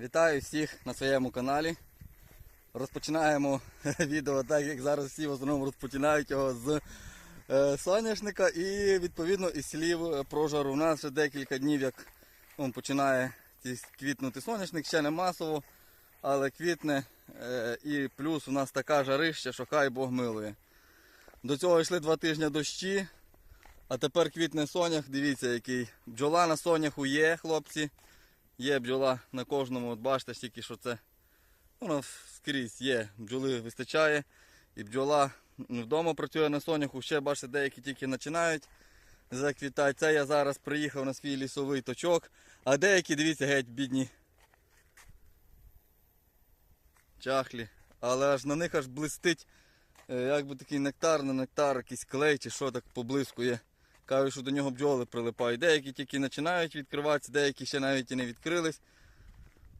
Вітаю всіх на своєму каналі. Розпочинаємо відео так, як зараз всі в основному розпочинають його з е, соняшника і відповідно із слів е, про жару. У нас вже декілька днів, як он починає квітнути соняшник, ще не масово, але квітне. Е, і плюс у нас така жарища, що хай Бог милує. До цього йшли два тижні дощі, а тепер квітне сонях. Дивіться, який бджола на соняху є, хлопці. Є бджола на кожному, от бачите, тільки що це воно скрізь є. Бджоли вистачає. І бджола ну, вдома працює на соняху. Ще бачите, деякі тільки починають заквітати. Це я зараз приїхав на свій лісовий точок. А деякі, дивіться, геть бідні. Чахлі. Але аж на них аж блистить. е, Як би такий нектар, не нектар, якийсь клей чи що так поблискує. Кажуть, що до нього бджоли прилипають. Деякі тільки починають відкриватися, деякі ще навіть і не відкрились.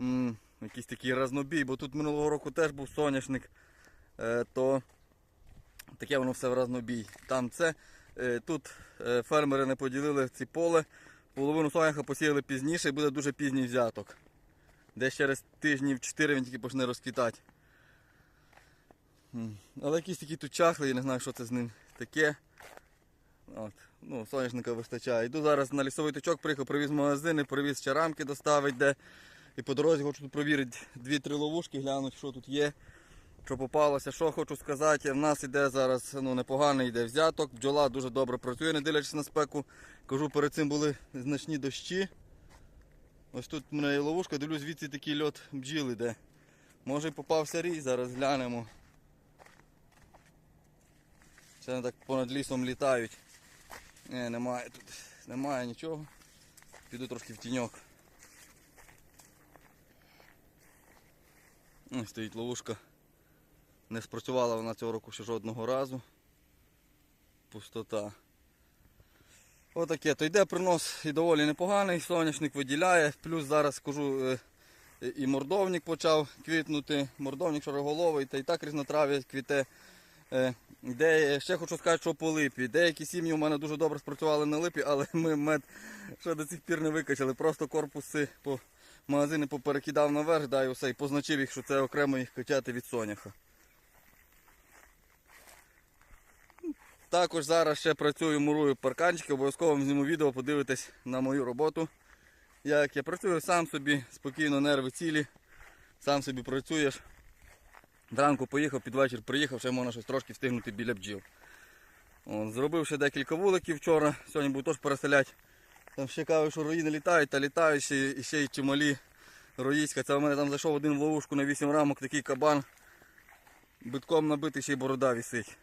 М, якийсь такий разнобій, бо тут минулого року теж був соняшник, е, то таке воно все в разнобій. Там це, е, тут е, фермери не поділили ці поле, половину соняха посіяли пізніше і буде дуже пізній взяток. Десь через тижнів 4 він тільки почне розквітати. М, Але якийсь такий тут чахлий, я не знаю, що це з ним таке. От. Ну, соняшника вистачає. Йду зараз на лісовий точок, приїхав, привіз магазини, привіз ще рамки доставить де. І по дорозі хочу тут провірити дві-три ловушки, глянути, що тут є, що попалося. Що хочу сказати, в нас іде зараз ну, непоганий йде взяток. Бджола дуже добре працює, не дивлячись на спеку. Кажу, перед цим були значні дощі. Ось тут в мене є ловушка, дивлюсь, звідси такий льот бджіл іде. Може попався рій, зараз глянемо. Це вони так понад лісом літають. Ні, немає тут. Немає нічого. Піду трошки в тіньок. Ось стоїть ловушка. Не спрацювала вона цього року ще жодного разу. Пустота. Отаке. То йде принос і доволі непоганий, соняшник виділяє. Плюс зараз скажу е, і мордовник почав квітнути, мордовник шароголовий, та і так різнотрав'я квіте. Е, Де, ще хочу сказати, що по липі. Деякі сім'ї у мене дуже добре спрацювали на липі, але ми мед ще до цих пір не викачали. Просто корпуси по магазини поперекидав наверх, да, і все, і позначив їх, що це окремо їх качати від соняха. Також зараз ще працюю, мурую парканчики, обов'язково зніму відео, подивитесь на мою роботу. Як я працюю сам собі, спокійно, нерви цілі, сам собі працюєш. Зранку поїхав, під вечір приїхав, ще можна щось трошки встигнути біля бджіл. От, зробив ще декілька вуликів вчора, сьогодні буду теж переселяти. Там ще кажуть, що рої не літають, та літають ще, і ще й чималі роїська. Це в мене там зайшов один в ловушку на 8 рамок, такий кабан. Битком набитий ще й борода висить.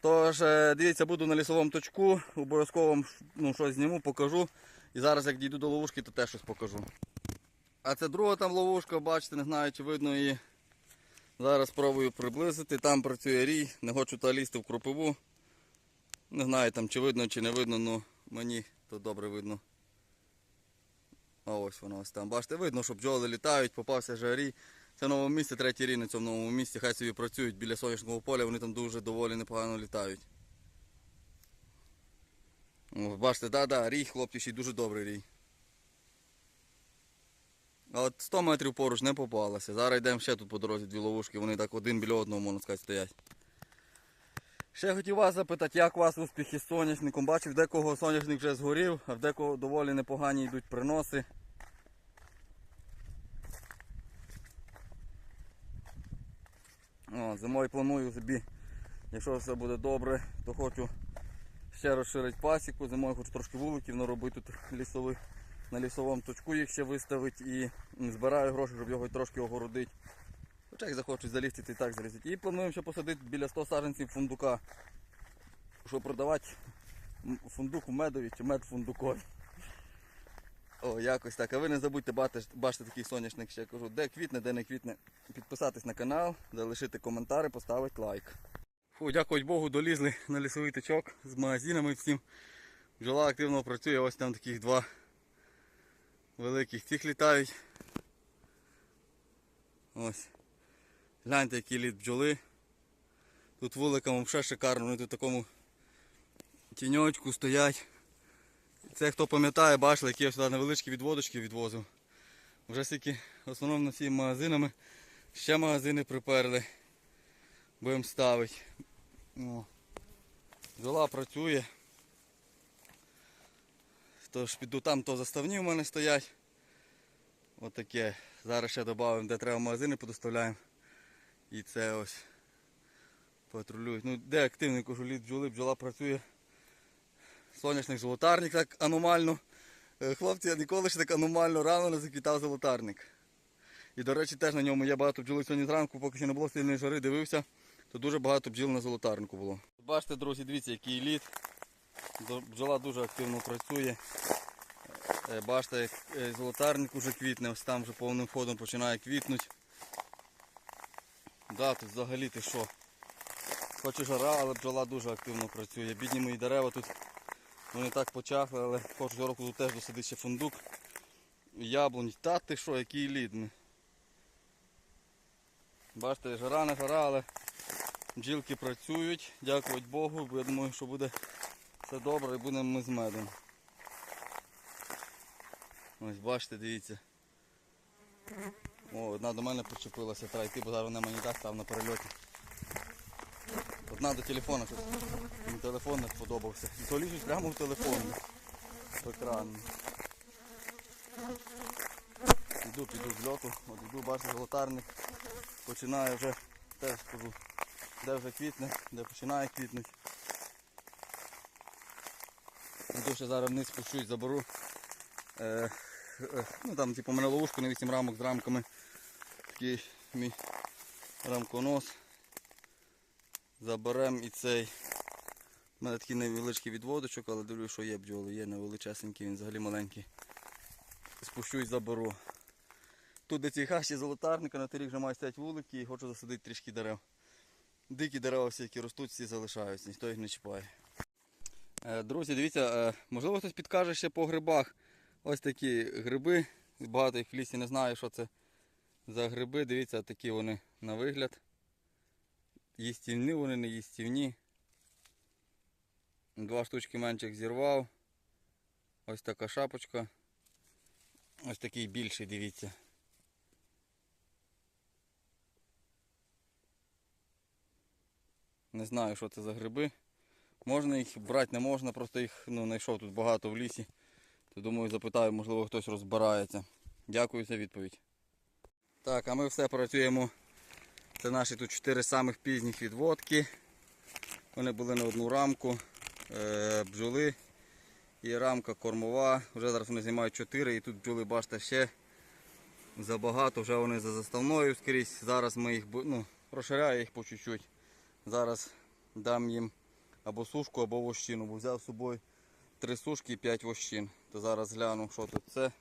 Тож, е, дивіться, буду на лісовому точку, обов'язково ну, щось зніму, покажу. І зараз як дійду до ловушки, то теж щось покажу. А це друга там ловушка, бачите, не знаю, чи видно її. Зараз спробую приблизити. Там працює рій, не хочу та лізти в кропиву. Не знаю там чи видно, чи не видно, але мені то добре видно. А ось воно ось там. Бачите, видно, що бджоли літають, попався же рій. Це в новому місці, третій рій на цьому новому місці. Хай собі працюють біля сонячного поля, вони там дуже доволі непогано літають. Бачите, да-да, рій, хлопці, ще й дуже добрий рій. От 100 метрів поруч не попалося. Зараз йдемо ще тут по дорозі дві ловушки, вони так один біля одного, можна сказати, стоять. Ще хотів вас запитати, як у вас успіхи з соняшником. Бачив, декого соняшник вже згорів, а в декого доволі непогані йдуть приноси. О, зимою планую собі, якщо все буде добре, то хочу ще розширити пасіку. Зимою хочу трошки вуликів наробити тут лісових. На лісовому точку їх ще виставити і збираю гроші, щоб його трошки огородити. Хоча як захочуть залізти, і так залізти. І плануємо ще посадити біля 100 саджанців фундука. Щоб продавати м, фундук медові чи мед фундукові. О, якось так. А ви не забудьте бачити, такий соняшник, ще кажу, де квітне, де не квітне. Підписатись на канал, залишити коментарі, поставити лайк. Фу, дякувати Богу, долізли на лісовий тичок з магазинами всім. Бджола активно працює, ось там таких два великих цих літають. Ось. Гляньте, які літ бджоли. Тут вуликом взагалі шикарно, вони тут в такому тіньочку стоять. Це хто пам'ятає, бачили, які я сюди невеличкі відводочки відвозив. Вже стільки в основному всіми магазинами. Ще магазини приперли. Будемо ставити. Бджола працює. Тож піду там, то заставні в мене стоять. Отаке. Зараз ще додамо, де треба магазини подоставляємо. І це ось патрулюють. Ну, де активний кожуліт бджоли, бджола працює. Соняшник золотарник так аномально. Е, Хлопці, я ніколи ще так аномально рано не заквітав золотарник. І, до речі, теж на ньому є багато бджоли сьогодні зранку, поки ще не було сильної жари, дивився, то дуже багато бджіл на золотарнику було. Бачите, друзі, дивіться, який лід. Бджола дуже активно працює. Е, Бачите, як е, золотарник уже квітне, ось там вже повним ходом починає квітнути. Да, тут взагалі ти що? Хоч і жара, але бджола дуже активно працює. Бідні мої дерева тут вони так почахли, але кожного року тут теж досидить ще фундук. Яблунь. Та ти що, який лід. ну. Бачите, жара не жара, але бджілки працюють. Дякувати Богу, бо я думаю, що буде все добре і будемо ми з медом. Ось бачите, дивіться. О, одна до мене причепилася, треба йти, бо зараз вона мені так став на перельоті. Одна до телефона щось. Мені телефон не сподобався. І то лізуть прямо в телефон. В екран. Іду, піду з льоту, от іду, бачу, золотарник. Починає вже, теж скажу, де вже квітне, де починає квітнути. Іду ще зараз вниз спущусь, заберу. Е, е, ну там типу у мене ловушку на 8 рамок з рамками. Такий мій рамконос. Заберемо і цей. У мене такий невеличкий відводочок, але дивлюсь, що є бджоли, є невеличесенький, він взагалі маленький. Спущу і заберу. Тут де цій хащі золотарника, на торік вже має стоять вулики і хочу засадити трішки дерев. Дикі дерева всі, які ростуть, всі залишаються, ніхто їх не чіпає. Е, Друзі, дивіться, е, можливо хтось підкаже ще по грибах. Ось такі гриби. Багато їх в лісі не знаю, що це за гриби. Дивіться, такі вони на вигляд. Їстівні вони, не їстівні. Два штучки менших зірвав. Ось така шапочка. Ось такий більший, дивіться. Не знаю, що це за гриби. Можна їх брати, не можна, просто їх ну, знайшов тут багато в лісі. То думаю, запитаю, можливо хтось розбирається. Дякую за відповідь. Так, а ми все працюємо. Це наші тут чотири самих пізніх відводки. Вони були на одну рамку. Е, бджоли і рамка кормова. Вже зараз вони знімають 4 і тут бджоли, бачите, ще забагато, вже вони за заставною скрізь. Зараз ми їх ну, розширяю їх по чуть-чуть. Зараз дам їм або сушку, або вощину, бо взяв з собою три сушки і 5 вощин. То зараз гляну, що тут це.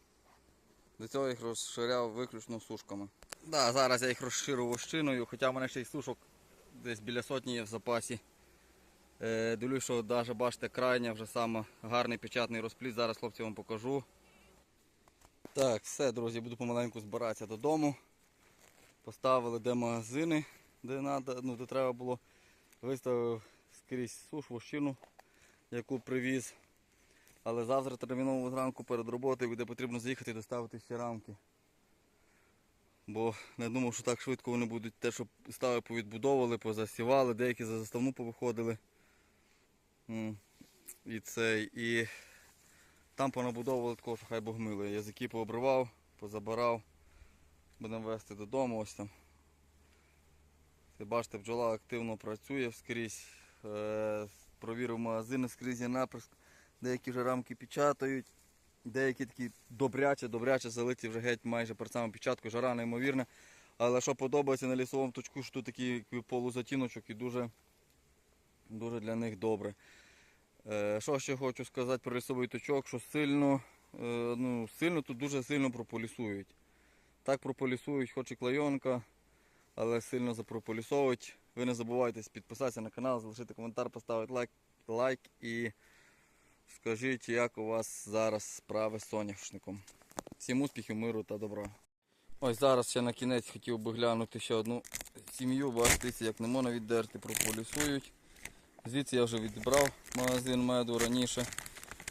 До цього їх розширяв виключно сушками. Да, зараз я їх розширю вощиною, хоча в мене ще й сушок десь біля сотні є в запасі. Е, дивлюсь, що навіть бачите, крайня вже саме гарний печатний розпліт. Зараз хлопці вам покажу. Так, все, друзі, буду помаленьку збиратися додому. Поставили де магазини, де, надо, ну, де треба було. Виставив скрізь суш, вощину, яку привіз. Але завтра терміново зранку перед роботою буде потрібно заїхати і доставити ще рамки. Бо не думав, що так швидко вони будуть те, що стави повідбудовували, позасівали, деякі за заставну повиходили. І цей, і там понабудовували такого, що хай Бог милує. Язики пообривав, позабирав. Будемо вести додому ось там. Це бачите, бджола активно працює скрізь. Е, провірив магазини скрізь є. Деякі вже рамки печатають, деякі такі добряче, добряче залиті вже геть майже перед самою печаткою, жара неймовірна. Але що подобається на лісовому точку, що тут такий полузатіночок і дуже, дуже для них добре. Е, що ще хочу сказати про лісовий точок, що сильно, е, ну, сильно тут дуже сильно прополісують. Так прополісують, хоч і клейонка, але сильно запрополісовують. Ви не забувайте підписатися на канал, залишити коментар, поставити лайк, лайк і скажіть, як у вас зараз справи з соняшником. Всім успіхів, миру та добра. Ось зараз ще на кінець хотів би глянути ще одну сім'ю, бачите, як не можна віддерти, прополісують. Звідси я вже відібрав магазин меду раніше.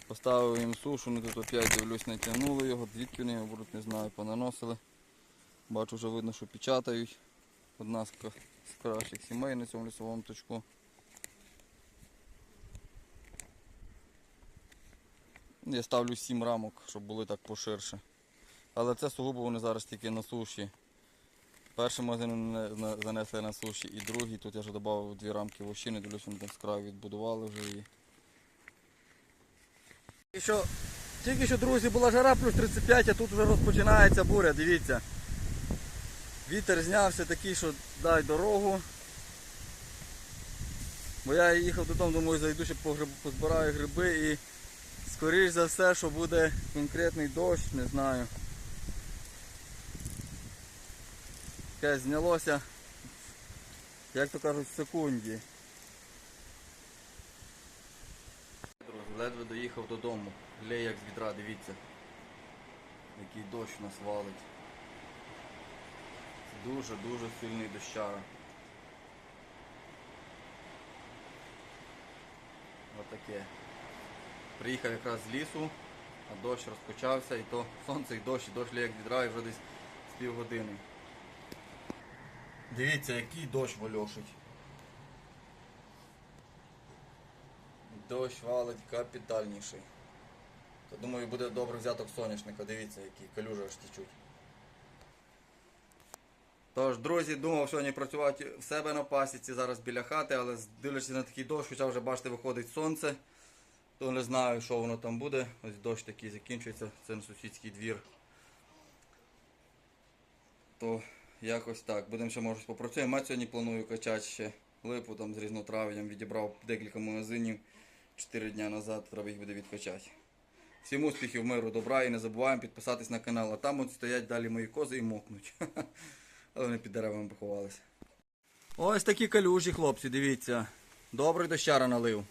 Поставив їм сушу, вони тут опять дивлюсь, натягнули його, звідки вони його будуть, не знаю, понаносили. Бачу, вже видно, що печатають. Одна з кращих сімей на цьому лісовому точку. Я ставлю 7 рамок, щоб були так поширше. Але це сугубо вони зараз тільки на суші. Перший магазин занесли на суші і другий. Тут я вже додав дві рамки вощини, дивлюсь, вони там з краю відбудували вже її. Тільки що, тільки що, друзі, була жара плюс 35, а тут вже розпочинається буря, дивіться. Вітер знявся такий, що дай дорогу. Бо я їхав додому, думаю, зайду, ще позбираю гриби і скоріш за все, що буде конкретний дощ, не знаю. Якесь знялося, як то кажуть, в секунді. Ледве доїхав додому. Лє як з відра, дивіться. Який дощ нас валить. Дуже-дуже сильний дощара. Отаке. Приїхав якраз з лісу, а дощ розпочався і то сонце і дощ, і дощ як відра і вже десь з півгодини. Дивіться, який дощ вальошить. Дощ валить капітальніший. То думаю буде добре взяток соняшника. Дивіться, які калюжі аж тічуть. Тож, друзі, думав сьогодні працювати в себе на пасіці, зараз біля хати, але дивлячись на такий дощ, хоча вже бачите, виходить сонце, то не знаю, що воно там буде. Ось дощ такий закінчується, це на сусідський двір. То якось так. Будемо ще може попрацюємо. Мать сьогодні планую качати ще липу там з різнотрав'ям. Відібрав декілька магазинів 4 дня назад, треба їх буде відкачати. Всім успіхів, миру, добра і не забуваємо підписатись на канал. А там от стоять далі мої кози і мокнуть. Але вони під деревами поховалися. Ось такі калюжі, хлопці, дивіться. Добрий дощара налив.